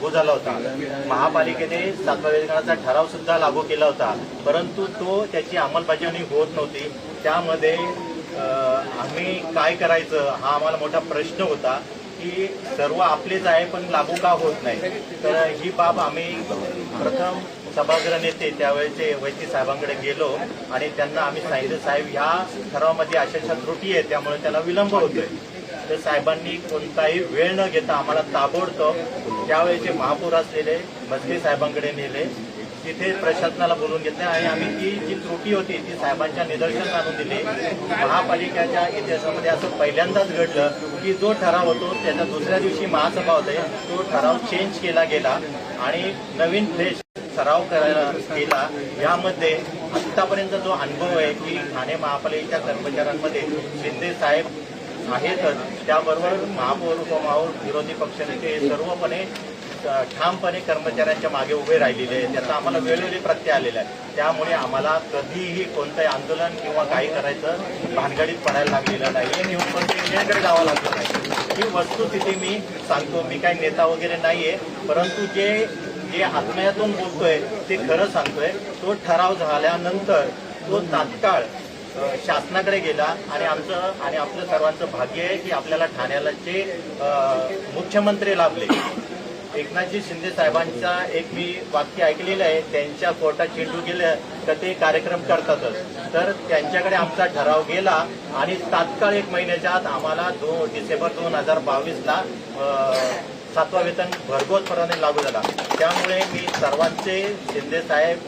लागू झाला होता. महापालिकेने सातवा वेतनाचा ठराव सुद्धा लागू केला होता. परंतु तो त्याची अंमलबजावणी होत नव्हती. त्यामध्ये आम्ही काय करायचं हा आम्हाला मोठा प्रश्न होता की सर्व आपलेच आहे पण लागू का होत नाही? तर ही बाब आम्ही प्रथम सभागृह नेते त्यावेळेचे वैद्य साहेबांकडे गेलो आणि त्यांना आम्ही सांगितलं साहेब ह्या ठरावामध्ये अशा त्रुटी आहे त्यामुळे त्याला विलंब होतोय. तर साहेबांनी कोणताही वेळ न घेता आम्हाला ताबडतोब त्यावेळेचे महापौर असलेले मजगे साहेबांकडे नेले. तिथे प्रशासनाला बोलून घेतले आणि आम्ही ती जी त्रुटी होती ती साहेबांच्या निदर्शनात आणून दिली. महापालिकेच्या इतिहासामध्ये असं पहिल्यांदाच घडलं की जो ठराव होतो त्याच्या दुसऱ्या दिवशी महासभा होते. तो ठराव चेंज केला गेला आणि नवीन फ्रेश सराव करायला केला यामध्ये आत्तापर्यंत जो अनुभव आहे की ठाणे महापालिकेच्या कर्मचाऱ्यांमध्ये शिंदे साहेब आहेतच त्याबरोबर महापौर उपमहापौर विरोधी पक्षनेते हे सर्वपणे ठामपणे कर्मचाऱ्यांच्या मागे उभे राहिलेले आहेत. त्याचा आम्हाला वेळोवेळी प्रत्यय आलेला आहे. त्यामुळे आम्हाला कधीही कोणतंही आंदोलन किंवा काही करायचं भानगडीत पडायला लागलेलं नाही. हे नेऊन म्हणजे पण जावं लागलं नाही ही वस्तुस्थिती मी सांगतो. मी काही नेता वगैरे नाहीये. परंतु जे जे आत्मयातून बोलतोय ते खरं सांगतोय तो ठराव झाल्यानंतर तो तात्काळ शासनाकडे गेला आणि आमचं आणि आपलं सर्वांचं भाग्य आहे की आपल्याला ठाण्याला जे मुख्यमंत्री लाभले. एकनाथजी शिंदे साहेबांचा एक मी वाक्य ऐकलेलं आहे त्यांच्या कोर्टात चेंडू गेलं तर ते कार्यक्रम करतातच. तर त्यांच्याकडे आमचा ठराव गेला आणि तात्काळ एक महिन्याच्या आत आम्हाला दो डिसेंबर दोन हजार बावीसला सातवा वेतन भरघोसपणाने लागू झाला. त्यामुळे मी सर्वांचे शिंदे साहेब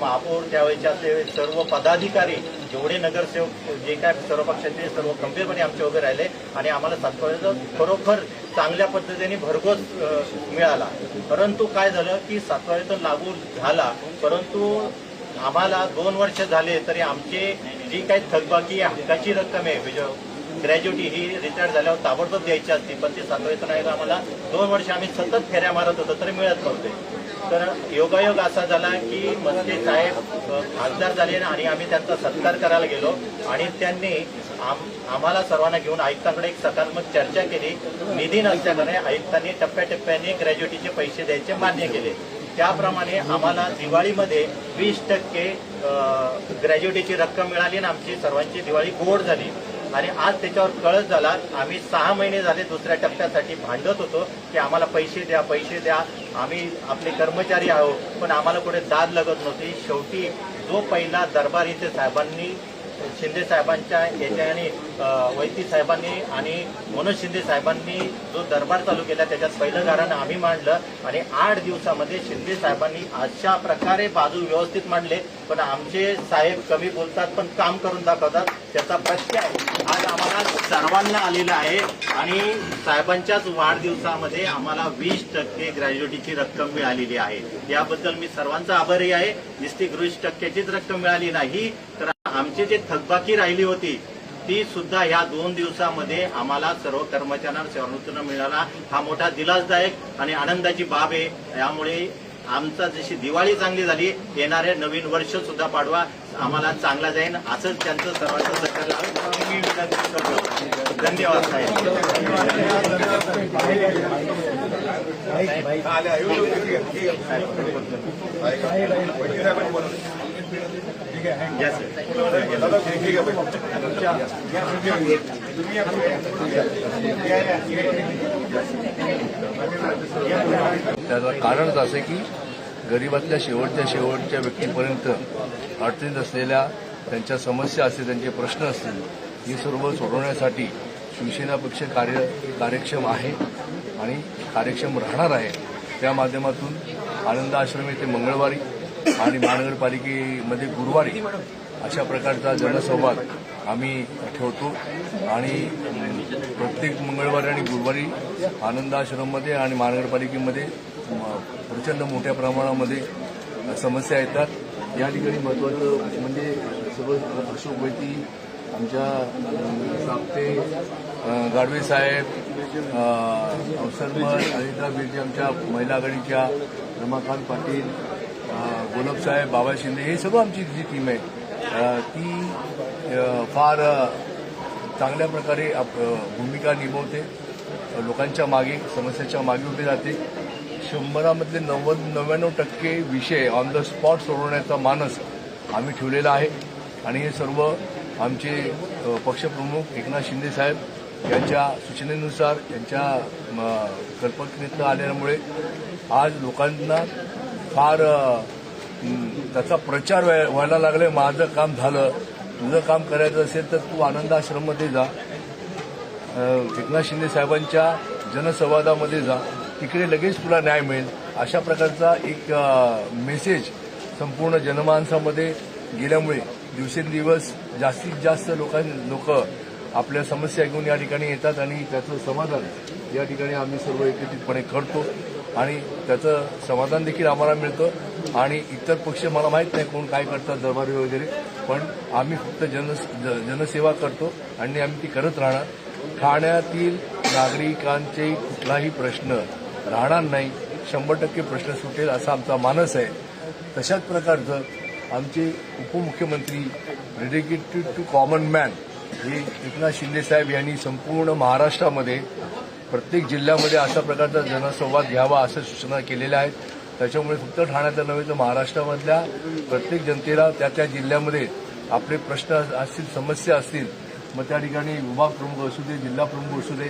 महापौर त्यावेळेच्या असले सर्व पदाधिकारी जेवढे नगरसेवक जे काय सर्व पक्षाचे सर्व गंभीरपणे आमचे उभे राहिले आणि आम्हाला सातवाचा खरोखर चांगल्या पद्धतीने भरघोस मिळाला. परंतु काय झालं की सातवा तर लागू झाला परंतु आम्हाला दोन वर्ष झाले तरी आमचे जी काही थकबाकी हक्काची रक्कम आहे म्हणजे ग्रॅज्युटी ही रिटायर झाल्यावर ताबडतोब द्यायची असते पण ते सातवेतन आयोग आम्हाला दोन वर्ष आम्ही सतत फेऱ्या मारत होतो तरी मिळत नव्हते. तर योगायोग असा झाला की मस्ते साहेब खासदार झाले आणि आम्ही त्यांचा सत्कार करायला गेलो. आणि त्यांनी आम- आम्हाला सर्वांना घेऊन आयुक्तांकडे एक सकारात्मक चर्चा केली. निधी नसल्यामुळे आयुक्तांनी टप्प्याटप्प्याने ग्रॅज्युएटीचे पैसे द्यायचे मान्य केले. त्याप्रमाणे आम्हाला दिवाळीमध्ये वीस टक्के ग्रॅज्युएटीची रक्कम मिळाली आणि आमची सर्वांची दिवाळी गोड झाली. आणि आज त्याच्यावर कळत झाला. आम्ही सहा महिने झाले दुसऱ्या टप्प्यासाठी भांडत होतो की आम्हाला पैसे द्या पैसे द्या. आम्ही आपले कर्मचारी आहोत पण आम्हाला कुठे दाद लागत नव्हती. शेवटी जो पहिला दरबार इथे साहेबांनी शिंदे साहेबांच्या याच्याने वैती साहेबांनी आणि मनोज शिंदे साहेबांनी जो दरबार चालू केला त्याच्यात पहिलं कारण आम्ही मांडलं आणि आठ दिवसामध्ये शिंदे साहेबांनी अशा प्रकारे बाजू व्यवस्थित मांडले. पण आमचे साहेब कमी बोलतात पण काम करून दाखवतात. त्याचा प्रत्यय आज आम्हाला सर्वांना आलेला आहे आणि साहेबांच्याच वाढदिवसामध्ये आम्हाला वीस टक्के ग्रॅज्युएटीची रक्कम मिळालेली आहे. याबद्दल मी सर्वांचा आभारी आहे. नुसती वीस टक्क्याचीच रक्कम मिळाली नाही. तर आमची जी थकबाकी राहिली होती ती सुद्धा ह्या दोन दिवसामध्ये आम्हाला सर्व कर्मचाऱ्यांना सेवानिवृत्तीनं मिळाला हा मोठा दिलासदायक आणि आनंदाची बाब आहे यामुळे आमचा जशी दिवाळी चांगली झाली येणारे नवीन वर्ष सुद्धा पाडवा आम्हाला चांगला जाईल असंच त्यांचं सर्वांचं सरकारला विनंती करतो धन्यवाद साहेब Yes, sir. त्याचं कारणच असं आहे की गरिबातल्या शेवटच्या शेवटच्या व्यक्तीपर्यंत अडचणीत असलेल्या त्यांच्या समस्या असतील त्यांचे प्रश्न असतील ही सर्व सोडवण्यासाठी शिवसेना पक्ष कार्य कार्यक्षम आहे आणि कार्यक्षम राहणार आहे त्या माध्यमातून आनंद आश्रम येथे मंगळवारी आणि महानगरपालिकेमध्ये गुरुवारी अशा प्रकारचा जनसंवाद आम्ही ठेवतो. आणि प्रत्येक मंगळवारी आणि गुरुवारी आनंदाश्रममध्ये आणि महानगरपालिकेमध्ये प्रचंड मोठ्या प्रमाणामध्ये समस्या येतात. या ठिकाणी महत्त्वाचं म्हणजे सर्व अशोक वैती आमच्या अं, साप्ते गाडवे साहेब अवसरमल अनिता बिर्जे आमच्या महिला आघाडीच्या रमाकांत पाटील गोलपसाहेब बाबा शिंदे हे सगळं आमची जी टीम आहे. ती फार चांगल्या प्रकारे आप- भूमिका निभवते. लोकांच्या मागे समस्याच्या मागे उभी जाते शंभरामधले नव्वद नव्याण्णव टक्के विषय ऑन द स्पॉट सोडवण्याचा मानस आम्ही ठेवलेला आहे. आणि हे सर्व आमचे पक्षप्रमुख एकनाथ शिंदे साहेब यांच्या सूचनेनुसार यांच्या म, आल्यामुळे आज लोकांना फार त्याचा प्रचार व्हाय- व्हायला लागले माझं काम झालं तुझं काम करायचं असेल तर तू आनंदाश्रममध्ये जा. एकनाथ शिंदे साहेबांच्या जनसंवादामध्ये जा. तिकडे लगेच तुला न्याय मिळेल. अशा प्रकारचा एक मेसेज संपूर्ण जनमानसामध्ये गेल्यामुळे दिवसेंदिवस जास्तीत जास्त लोकां लोक आपल्या समस्या घेऊन या ठिकाणी येतात आणि त्याचं समाधान या ठिकाणी आम्ही सर्व एकत्रितपणे करतो. आणि त्याचं समाधान देखील आम्हाला मिळतं. आणि इतर पक्ष मला माहीत नाही कोण काय करतात दरबारी वगैरे पण आम्ही फक्त जन जनसेवा करतो आणि आम्ही ती करत राहणार. ठाण्यातील नागरिकांचे कुठलाही प्रश्न राहणार नाही. शंभर टक्के प्रश्न सुटेल असा आमचा मानस आहे. तशाच प्रकारचं आमचे उपमुख्यमंत्री डेडिकेटेड टू कॉमन मॅन हे एकनाथ शिंदे साहेब यांनी संपूर्ण महाराष्ट्रामध्ये प्रत्येक जिल्ह्यामध्ये अशा प्रकारचा जनसंवाद घ्यावा असं सूचना केलेल्या आहेत. त्याच्यामुळे फक्त ठाण्याचा नव्हे तर महाराष्ट्रामधल्या प्रत्येक जनतेला त्या त्या जिल्ह्यामध्ये आपले प्रश्न असतील समस्या असतील मग त्या ठिकाणी विभाग प्रमुख असू दे जिल्हा प्रमुख असू दे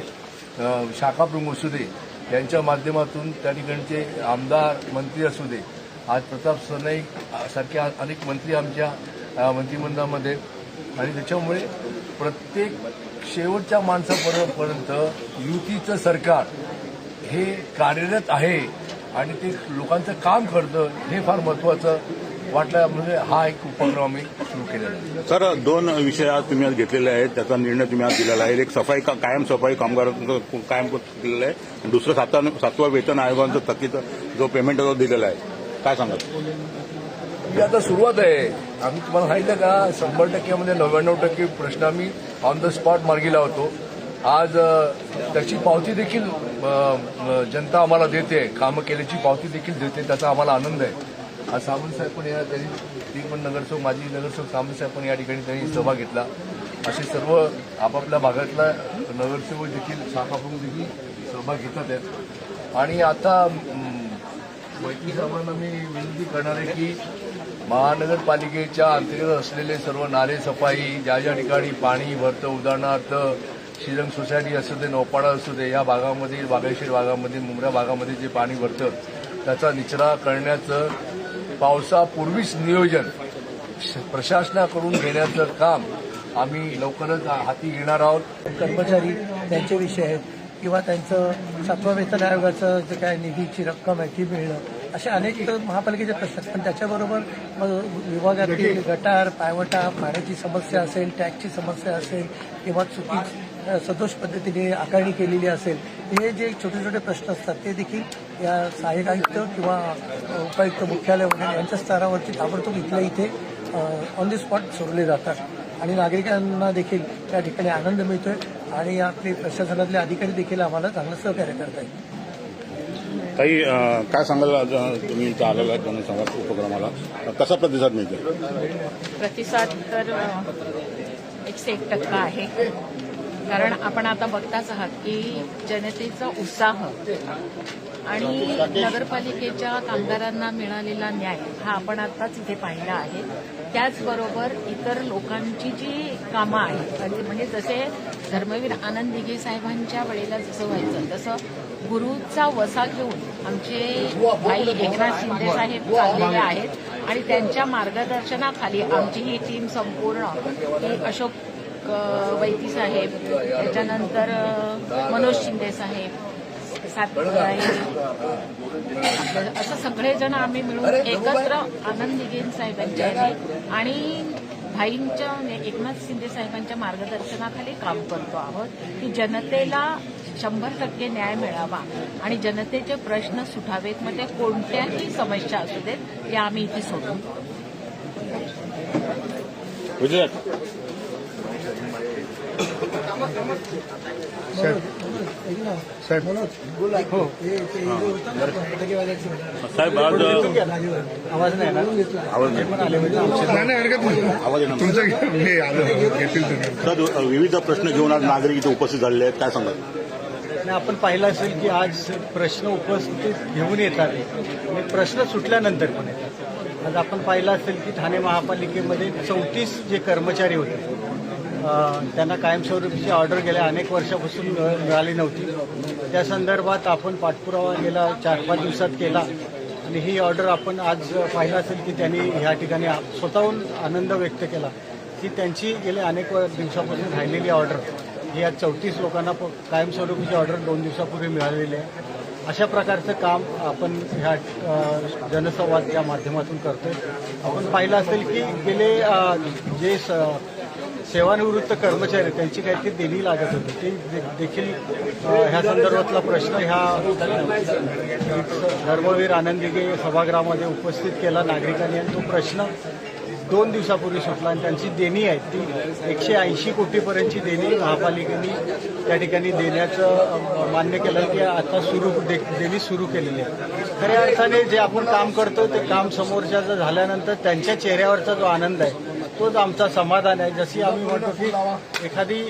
शाखा प्रमुख असू दे यांच्या माध्यमातून त्या ठिकाणचे आमदार मंत्री असू दे. आज प्रताप सरनाईक सारखे अनेक मंत्री आमच्या मंत्रिमंडळामध्ये. आणि त्याच्यामुळे प्रत्येक शेवटच्या माणसापर्यंत युतीचं सरकार हे कार्यरत आहे आणि ते लोकांचं काम करतं हे फार महत्वाचं वाटलं. म्हणजे हा एक उपक्रम आम्ही सुरू केलेला आहे. सर दोन विषय आज तुम्ही आज घेतलेले आहेत. त्याचा निर्णय तुम्ही आज दिलेला आहे. एक सफाई का- कायम सफाई कामगारांचं कायम दिलेलं आहे. दुसरं सातवा सातवा वेतन आयोगाचं थकीत जो पेमेंट जो दिलेला आहे. काय सांगाल? ही आता सुरुवात आहे. आम्ही तुम्हाला सांगितलं का शंभर टक्क्यामध्ये नव्याण्णव टक्के प्रश्न आम्ही ऑन द स्पॉट मार्गी लावतो. आज त्याची पावती देखील जनता आम्हाला देते. कामं केल्याची पावती देखील देते. त्याचा आम्हाला आनंद आहे. आज साहेब पण या त्यांनी ती पण नगरसेवक माजी नगरसेवक सावंत साहेब पण या ठिकाणी त्यांनी सहभाग घेतला. असे सर्व आपापल्या भागातला नगरसेवक देखील शाखा प्रमुख देखील सहभाग घेतात आहेत. आणि आता मैत्री साहेबांना मी विनंती करणार आहे की महानगरपालिकेच्या अंतर्गत असलेले सर्व नाले सफाई ज्या ज्या ठिकाणी पाणी भरतं उदाहरणार्थ श्रीरंग सोसायटी असू दे नौपाडा असू दे या भागामध्ये बागायशीर भागामध्ये मुंब्रा भागामध्ये जे पाणी भरतं त्याचा निचरा करण्याचं पावसापूर्वीच नियोजन श- प्रशासनाकडून घेण्याचं काम आम्ही लवकरच हाती घेणार आहोत. कर्मचारी त्यांचे विषय आहेत किंवा त्यांचं सातवा वेतन आयोगाचं जे काय निधीची रक्कम आहे ती मिळणं असे अनेक महापालिकेचे प्रश्न आहेत. पण त्याच्याबरोबर मग विभागातील गटार पायवटा पाण्याची समस्या असेल टॅक्सची समस्या असेल किंवा चुकी सदोष पद्धतीने आकारणी केलेली असेल हे जे छोटे छोटे प्रश्न असतात ते देखील या सहाय्यक आयुक्त किंवा उपायुक्त मुख्यालय वगैरे यांच्या स्तरावरती ताबडतोब इथल्या इथे ऑन दी स्पॉट सोडले जातात. आणि नागरिकांना देखील त्या ठिकाणी आनंद मिळतोय आणि आपले प्रशासनातले अधिकारी देखील आम्हाला चांगलं सहकार्य करता येईल काही अं, काय सांगाल आज, अं, तुम्ही इथं आलेला आहे जनसंवाद उपक्रमाला. कसा प्रतिसाद मिळतो प्रतिसाद तर अ, एकशे एक टक्का आहे. कारण आपण आता बघताच आहात की जनतेचा उत्साह आणि नगरपालिकेच्या कामगारांना मिळालेला न्याय हा आपण आताच इथे पाहिला आहे. त्याचबरोबर इतर लोकांची जी कामं आहेत आणि म्हणजे जसे धर्मवीर आनंद दिघे साहेबांच्या वेळेला जसं व्हायचं तसं गुरुचा वसा घेऊन आमचे भाई एकनाथ शिंदे साहेब चाललेले आहेत आणि त्यांच्या मार्गदर्शनाखाली आमची ही टीम संपूर्ण ही अशोक वैती साहेब त्याच्यानंतर मनोज शिंदे साहेब सात असं सगळेजण आम्ही मिळून एकत्र आनंद दिघे साहेबांच्या आणि भाईंच्या एकनाथ शिंदे साहेबांच्या मार्गदर्शनाखाली काम करतो आहोत की जनतेला शंभर टक्के न्याय मिळावा आणि जनतेचे प्रश्न सुटावेत मग ते कोणत्याही समस्या असू देत या आम्ही इथे सोडू विजय साहेब आज आवाज नाही ना आवाज आवाज येणार. सर विविध प्रश्न घेऊन आज नागरिक इथे उपस्थित झालेले आहेत. काय सांगाल? आपण पाहिलं असेल की आज प्रश्न उपस्थित घेऊन येतात. आणि प्रश्न सुटल्यानंतर पण येतात. आज आपण पाहिलं असेल की ठाणे महापालिकेमध्ये चौतीस जे कर्मचारी होते त्यांना कायमस्वरूपीची ऑर्डर गेल्या अनेक वर्षापासून मिळाली नव्हती. त्या संदर्भात आपण पाठपुरावा गेला चार पाच दिवसात केला. आणि ही ऑर्डर आपण आज पाहिलं असेल की त्यांनी ह्या ठिकाणी स्वतःहून आनंद व्यक्त केला की त्यांची गेल्या अनेक दिवसापासून राहिलेली ऑर्डर ही आज चौतीस लोकांना प- कायमस्वरूपीची ऑर्डर दोन दिवसापूर्वी मिळालेली आहे. अशा प्रकारचं काम आपण ह्या जनसंवादच्या माध्यमातून करतोय. आपण पाहिलं असेल की गेले जे स- सेवानिवृत्त कर्मचारी त्यांची त्यांची काहीतरी देणी लागत होती. ते देखील ह्या संदर्भातला प्रश्न ह्या धर्मवीर आनंदिगे सभागृहामध्ये उपस्थित केला नागरिकांनी. आणि तो प्रश्न दोन दिवसापूर्वी सुटला आणि त्यांची देणी आहे ती एकशे ऐंशी कोटीपर्यंतची देणी महापालिकेने त्या ठिकाणी देण्याचं मान्य केलं की आता सुरू दे- देणी सुरू केलेली आहे खऱ्या अर्थाने जे आपण काम करतो ते काम समोरच्याचं झाल्यानंतर त्यांच्या चेहऱ्यावरचा जो आनंद आहे तोच आमचा समाधान आहे. जशी आम्ही म्हणतो की एखादी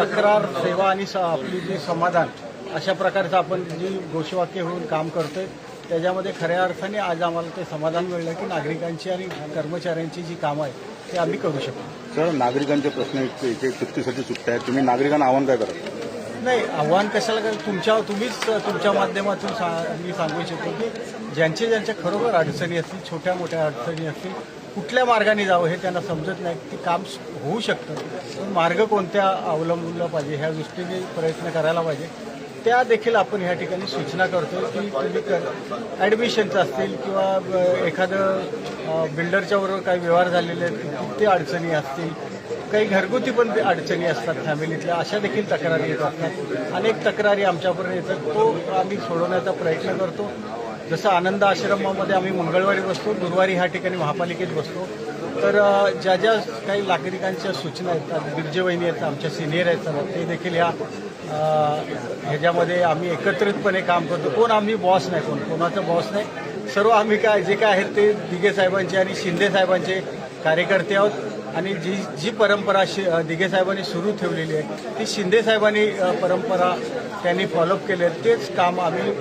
तक्रार सेवा आणि आपली जी समाधान अशा प्रकारचं आपण जी घोषवाक्य होऊन काम करतोय त्याच्यामध्ये खऱ्या अर्थाने आज आम्हाला ते समाधान मिळलं की नागरिकांची आणि कर्मचाऱ्यांची जी कामं आहेत ते आम्ही करू शकतो. सर नागरिकांचे प्रश्न एक चुकीसाठी सुटत आहेत. तुम्ही नागरिकांना आव्हान काय करत नाही आव्हान कशाला कर तुमच्या तुम्हीच तुमच्या माध्यमातून सा- मी सांगू इच्छितो की ज्यांचे ज्यांच्या खरोखर अडचणी असतील छोट्या मोठ्या अडचणी असतील कुठल्या मार्गाने जावं हे त्यांना समजत नाही. ते काम होऊ शकतं. पण मार्ग कोणत्या अवलंबला पाहिजे ह्या दृष्टीने प्रयत्न करायला पाहिजे. त्या देखील आपण ह्या ठिकाणी सूचना करतो की तुम्ही कर ॲडमिशनचं असतील किंवा एखादं बिल्डरच्या बरोबर काही व्यवहार झालेले आहेत ते अडचणी असतील. काही घरगुती पण ते अडचणी असतात फॅमिलीतल्या अशा देखील तक्रारी येत असतात अनेक तक्रारी आमच्यापर्यंत येतात. तो आम्ही सोडवण्याचा प्रयत्न करतो. जसं आनंद आश्रमामध्ये आम्ही मंगळवारी बसतो गुरुवारी ह्या ठिकाणी महापालिकेत बसतो. तर ज्या ज्या काही नागरिकांच्या सूचना आहेत बिरजेवहिनी आहेत आमच्या सिनियर आहेत सर ते देखील ह्या ह्याच्यामध्ये आम्ही एकत्रितपणे काम करतो. कोण आम्ही बॉस नाही कोण कोणाचं बॉस नाही. सर्व आम्ही काय जे काय आहेत ते दिघे साहेबांचे आणि शिंदे साहेबांचे कार्यकर्ते आहोत. आणि जी जी परंपरा शि दिघे साहेबांनी सुरू ठेवलेली आहे ती शिंदे साहेबांनी परंपरा त्यांनी फॉलोअप केले तेच काम आम्ही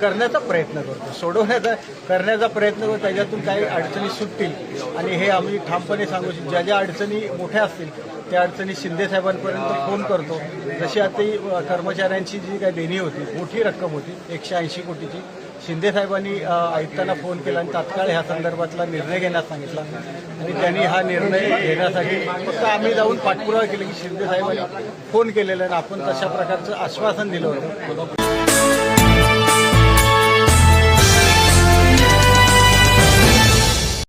करण्याचा प्रयत्न करतो. सोडवण्याचा करण्याचा प्रयत्न करतो त्याच्यातून काही अडचणी सुटतील. आणि हे आम्ही ठामपणे सांगू शकतो ज्या ज्या अडचणी मोठ्या असतील त्या अडचणी शिंदे साहेबांपर्यंत फोन करतो. जशी आता कर्मचाऱ्यांची जी काही देणी होती मोठी रक्कम होती एकशे ऐंशी कोटीची शिंदे साहेबांनी आयुक्तांना फोन केला आणि तात्काळ ह्या संदर्भातला निर्णय घेण्यास सांगितला. आणि त्यांनी हा निर्णय घेण्यासाठी फक्त आम्ही जाऊन पाठपुरावा केला की शिंदे साहेबांनी फोन केलेला आणि आपण तशा प्रकारचं आश्वासन दिलं होतं.